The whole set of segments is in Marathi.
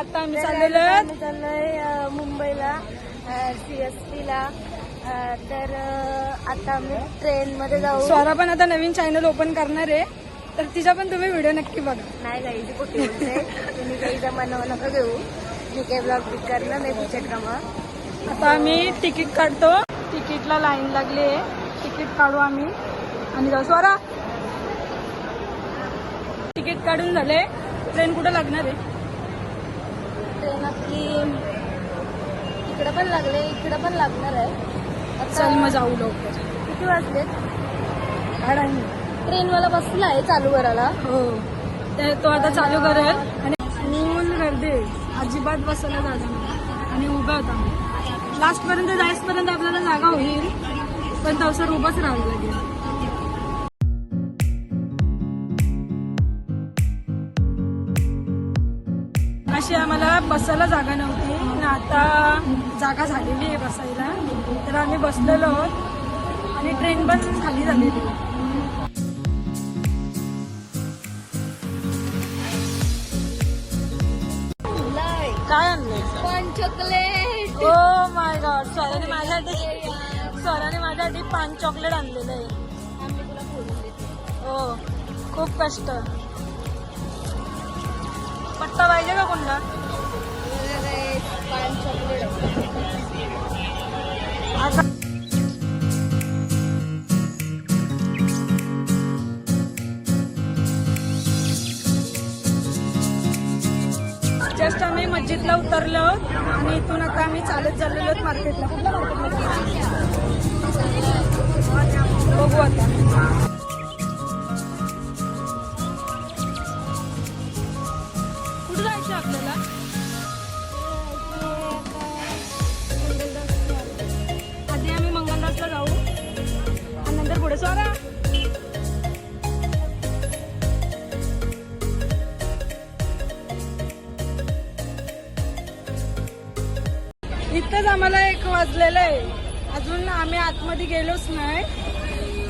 आता आम्ही चाललेलो आहेत. चाललोय मुंबईला सी एस टीला तर आता आम्ही ट्रेन मध्ये जाऊ. स्वरा पण आता नवीन चॅनल ओपन करणार आहे. तर तिचा पण तुम्ही व्हिडिओ नक्की बघा. नाही काही ती कुठे तुम्ही काही जमाना नका घेऊ. मी काही ब्लॉग पिक करणार नाही पुढच्या कामा आता आम्ही तिकीट काढतो. तिकीटला लाईन लागली आहे. तिकीट काढू आम्ही. आणि जाऊ. स्वरा! तिकीट काढून झाले. ट्रेन कुठं लागणार आहे? ट्रेन आपली इकडे पण लागले इकडे पण लागणार आहे. चल मग जाऊ लवकर. किती वाजलेत अडाणी ट्रेनवाला बसला आहे चालू करायला. हो. ते तो आता चालू करेल. आणि फुल गर्दी. अजिबात बसायला नाही. आणि उभा होता. आम्ही लास्ट पर्यंत जायचपर्यंत आपल्याला जागा होईल. पण तवसर उभाच राहावं लागेल अशी आम्हाला बसायला जागा नव्हती. पण आता जागा झालेली आहे बसायला. तर आम्ही बसलेलो आहोत. आणि ट्रेन पण खाली झालेली काय आणलंय? चॉकलेट ओ माय गॉड स्वराने माझ्यासाठी स्वराने माझ्यासाठी पान चॉकलेट आणलेलं आहे. हो खूप कष्ट. कोणता? जस्ट आम्ही मस्जिदला उतरलो आणि इथून आता आम्ही चालत चाललेलो मार्केटला बघू आता. आपल्याला. आधी आम्ही मंगलदासला जाऊ. आणि नंतर पुढे सोरा इथंच आम्हाला एक वाजलेलं आहे. अजून आम्ही आतमध्ये गेलोच नाही.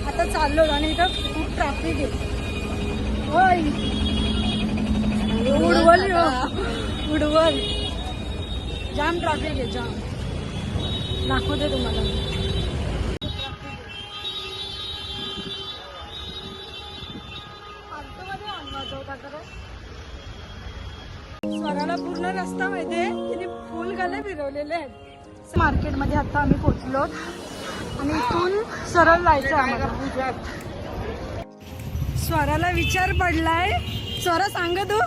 आता चाललो आणि इथं खूप ट्रॅफिक आहे. होय. उडवल हो. उडवल जाम ट्रॅफिक आहे जाम. दाखवते तुम्हाला. स्वराला पूर्ण रस्ता माहितीये? तिने फुल गले फिरवलेले आहेत. मार्केटमध्ये आता आम्ही पोचलो आणि इथून सरळ जायचं आम्हाला. स्वराला विचार पडलाय. स्वरा सांग तू.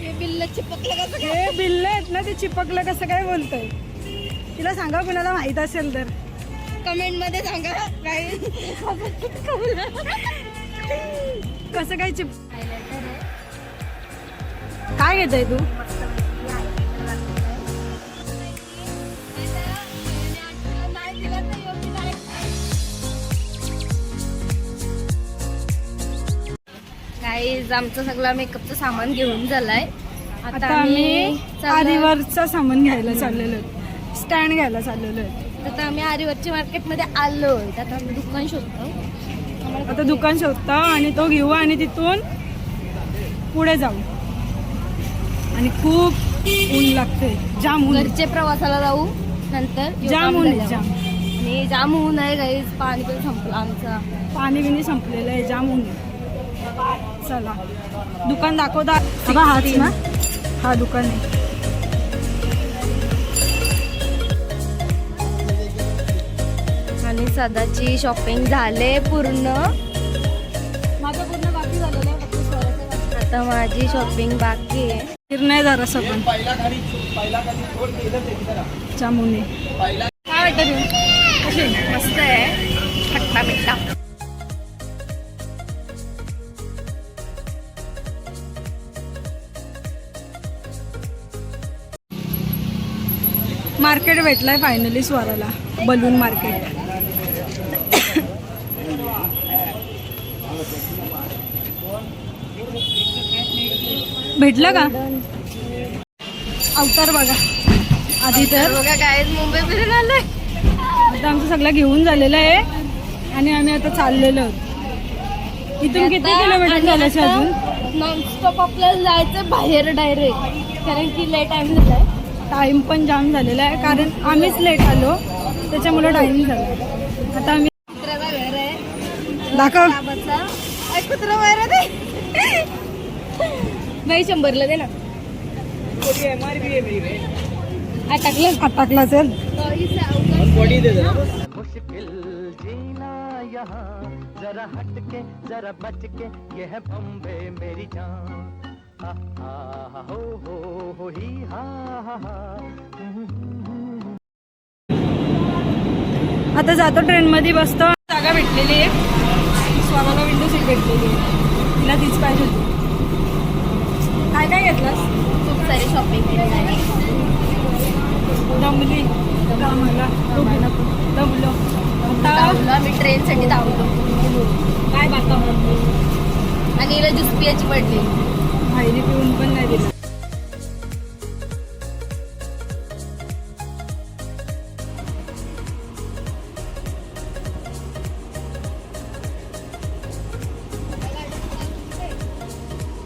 हे बिल्ल चिपकलं कसं हे बिल्ल आहेत ना ते चिपकलं कसं काय बोलतोय? तिला सांगा कुणाला माहीत असेल तर. कमेंटमध्ये सांगा. काय कसं काय चिप काय घेत आहे तू? गाईज आमचं सगळं मेकअपचं सामान घेऊन झालाय. आता आम्ही आरीवरचा सामान घ्यायला चाललेलो स्टँड घ्यायला चाललेलो आता आम्ही आरीवरच्या मार्केटमध्ये आलोय आता आम्ही दुकान शोधतो. आता दुकान शोधता आणि तो घेऊ आणि तिथून पुढे जाऊ. आणि खूप ऊन लागते. जाम ऊन. घरचे प्रवासाला जाऊ. नंतर जाम ऊन जाम जाऊ. आणि जाम ऊन आहे गाईज पाणी पण संपलं आमचं. पाणी बिणी संपलेलं आहे. जाम ऊन आहे. चला. दुकान दाखवता. बघा हाच ना? हा दुकान आहे. आणि सदाची शॉपिंग झाले पूर्ण. माझं पूर्ण बाकी झालेलं आहे. आता माझी शॉपिंग बाकी आहे. निर्णय जाम ऊन आहे काय वाटतं? मस्त आहे. खट्टा मिठ्ठा मार्केट भेटलाय फायनली स्वराला. Balloon market. भेटलं का? अवतार बघा. आधी तर बघा काय मुंबई फिरून आलोय. आता आमचं सगळं घेऊन झालेलं आहे. आणि आम्ही आता चाललेलो. इथून किती किलोमीटर झालं अजून? नॉनस्टॉप आपल्याला जायचं बाहेर डायरेक्ट कारण की लेट टाइम झालाय. टाइम पण जाम झालेला आहे कारण आम्हीच लेट आलो त्याच्यामुळे टाइम झाला. आता आम्ही दाखव. कुत्रा बाहेर दे बाई शंभरला दे ना. हा, टाकलं टाकला चल मुश्किल जीना यहाँ जरा हट के जरा बच के ये है बम्बे मेरी जान. हा हा हा हो हो हो ही हा हा हा आता जातो ट्रेन मध्ये बसतो जागा भेटलेली आहे. स्वराला विंडो सीट भेटलेली आहे. तिला तीच पाहिजे होती. काय काय घेतलंस? खूप सारी शॉपिंग केली दमली. दमाला. आता आम्ही ट्रेनसाठी धावलो काय वातावरण आणि हिला ज्यूस पियाची पडली आईने पिऊन पण नाही दिलं.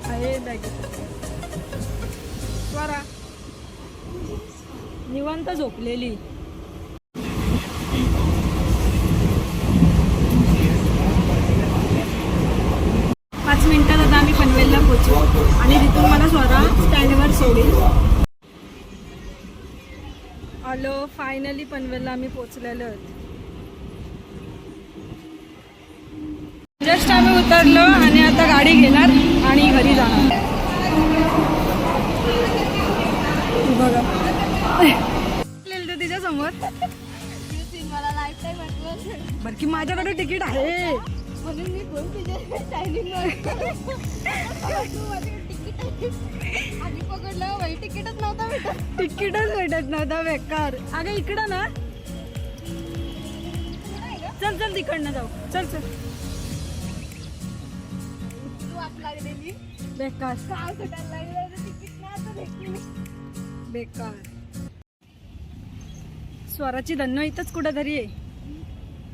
आहे निवांत झोपलेली. फायनली पनवेलला आम्ही पोहोचलेलो आहोत. जस्ट आम्ही उतरलो आणि आता गाडी घेणार आणि घरी जाणार. बघा. तिच्या समोर बरं की माझ्याकडे तिकीट आहे. म्हणून मी आधी पकडलं बाई तिकीटच नव्हता भेटत. तिकीटच भेटत नव्हता बेकार. अगं इकडं ना. चल चल तिकडनं जाऊ. चल चल. तू वाट लागलेली. बेकार. का सुटायला लागलं तिकीट नाही आता भेटली. बेकार. स्वराची धन्नो इथंच कुठं तरी आहे.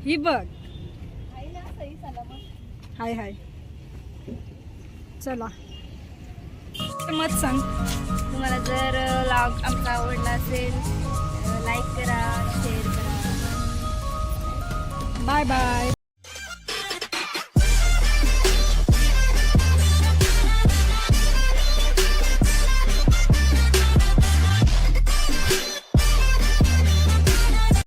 ही बघ. हाय हाय. चला. मत सांग. तुम्हाला जर लॉग आमचा आवडला असेल लाईक करा शेअर करा. Bye bye